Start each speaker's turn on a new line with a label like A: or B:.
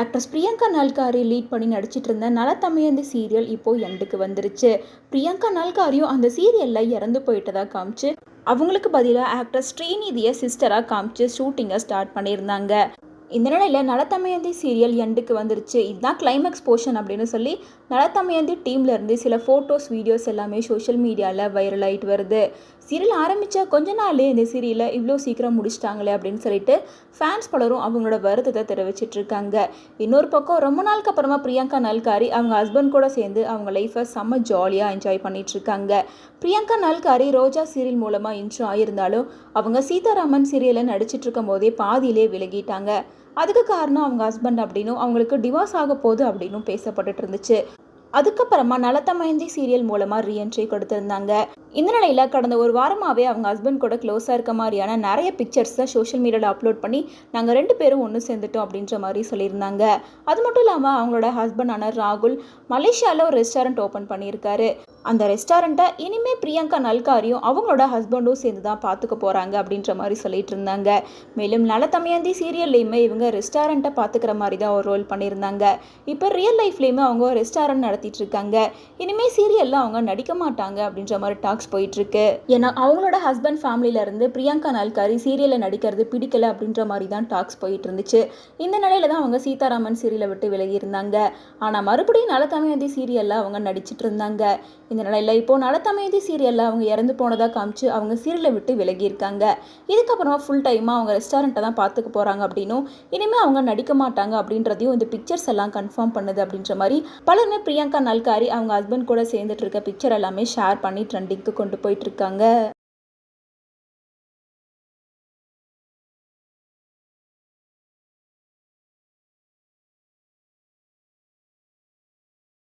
A: Actress Priyanka நால்காரி lead பண்ணி நடிச்சிட்டு இருந்த நலத்தமையந்தி சீரியல் இப்போ எண்டுக்கு வந்துருச்சு. பிரியங்கா நால்காரியும் அந்த சீரியலில் இறந்து போயிட்டதாக காமிச்சு அவங்களுக்கு பதிலாக ஆக்ட்ரஸ் ஸ்ரீநிதியை சிஸ்டராக காமிச்சு ஷூட்டிங்கை ஸ்டார்ட் பண்ணியிருந்தாங்க. இந்த நிலையில் நலத்தமயந்தி சீரியல் எண்டுக்கு வந்துருச்சு. இதுதான் கிளைமேக்ஸ் போர்ஷன் அப்படின்னு சொல்லி நலத்தமயந்தி டீம்லேருந்து சில ஃபோட்டோஸ் வீடியோஸ் எல்லாமே சோஷியல் மீடியாவில் வைரல் ஆகிட்டு வருது. சீரியல் ஆரம்பித்த கொஞ்ச நாள் இந்த சீரியலை இவ்வளோ சீக்கிரம் முடிச்சிட்டாங்களே அப்படின்னு சொல்லிட்டு ஃபேன்ஸ் பலரும் அவங்களோட வருத்தத்தை தெரிவிச்சிட்டு இருக்காங்க இன்னொரு பக்கம் ரொம்ப நாளுக்கு அப்புறமா பிரியங்கா நல்காரி அவங்க ஹஸ்பண்ட் கூட சேர்ந்து அவங்க லைஃப்பை செம்ம ஜாலியாக என்ஜாய் பண்ணிட்டு இருக்காங்க பிரியங்கா நல்காரி ரோஜா சீரியல் மூலமாக இன்ட்ரோ ஆயிருந்தாலும் அவங்க சீதாராமன் சீரியலில் நடிச்சிட்டு இருக்கும் போதே பாதியிலே விலகிட்டாங்க. அதுக்கு காரணம் அவங்க ஹஸ்பண்ட் அப்படின்னும் அவங்களுக்கு டிவோர்ஸ் ஆக போகுது அப்படின்னும் பேசப்பட்டுட்டு இருந்துச்சு அதுக்கப்புறமா நலத்தமயந்தி சீரியல் மூலமாக ரீஎன்ட்ரி கொடுத்துருந்தாங்க. இந்த நிலையில் கடந்த ஒரு வாரமாகவே அவங்க ஹஸ்பண்ட் கூட க்ளோஸாக இருக்க மாதிரியான நிறைய பிக்சர்ஸை சோஷியல் மீடியாவில் அப்லோட் பண்ணி நாங்கள் ரெண்டு பேரும் ஒன்று சேர்ந்துட்டோம் அப்படின்ற மாதிரி சொல்லியிருந்தாங்க. அது மட்டும் இல்லாமல் அவங்களோட ஹஸ்பண்டான ராகுல் மலேசியாவில் ஒரு ரெஸ்டாரண்ட் ஓப்பன் பண்ணியிருக்காரு. அந்த ரெஸ்டாரண்ட்டை இனிமேல் பிரியங்கா நல்காரியும் அவங்களோட ஹஸ்பண்டும் சேர்ந்து தான் பார்த்துக்க போகிறாங்க அப்படின்ற மாதிரி சொல்லிட்டு இருந்தாங்க. மேலும் நலத்தமையந்தி சீரியல்லையுமே இவங்க ரெஸ்டாரண்ட்டை பார்த்துக்கிற மாதிரி தான் ஒரு ரோல் பண்ணியிருந்தாங்க. இப்போ ரியல் லைஃப்லேயுமே அவங்க ரெஸ்டாரண்ட் நடத்த இருக்காங்க இனிமேல் சீரியலில் அவங்க நடிக்க மாட்டாங்க அப்படின்ற மாதிரி டாக்ஸ் போயிட்டு இருக்கு ஏன்னா அவங்களோட ஹஸ்பண்ட் ஃபேமிலியில இருந்து பிரியங்கா நால்காரி சீரியலில் நடிக்கிறது பிடிக்கல அப்படின்ற மாதிரி தான் டாக்ஸ் போயிட்டு இருந்துச்சு இந்த நிலையில தான் அவங்க சீதாராமன் சீரியலை விட்டு விலகி இருந்தாங்க ஆனால் மறுபடியும் நலத்தமயந்தி சீரியலில் அவங்க நடிச்சிட்டு இருந்தாங்க இந்த நிலையில் இப்போ நலத்தமயந்தி சீரியலில் அவங்க இறந்து போனதாக காமிச்சு அவங்க சீரியலை விட்டு விலகி இருக்காங்க இதுக்கப்புறமா ஃபுல் டைமாக அவங்க ரெஸ்டாரண்ட்டை தான் பார்த்துக்க போகிறாங்க அப்படின்னும் இனிமேல் அவங்க நடிக்க மாட்டாங்க அப்படின்றதையும் இந்த பிக்சர்ஸ் எல்லாம் கன்ஃபார்ம் பண்ணுது அப்படின்ற மாதிரி பலருமே பிரியங்கா நல்காரி அவங்க ஹஸ்பண்ட் கூட சேர்ந்துட்டு இருக்க பிக்சர் எல்லாமே ஷேர் பண்ணி ட்ரெண்டிங்க்கு கொண்டு போயிட்டு இருக்காங்க.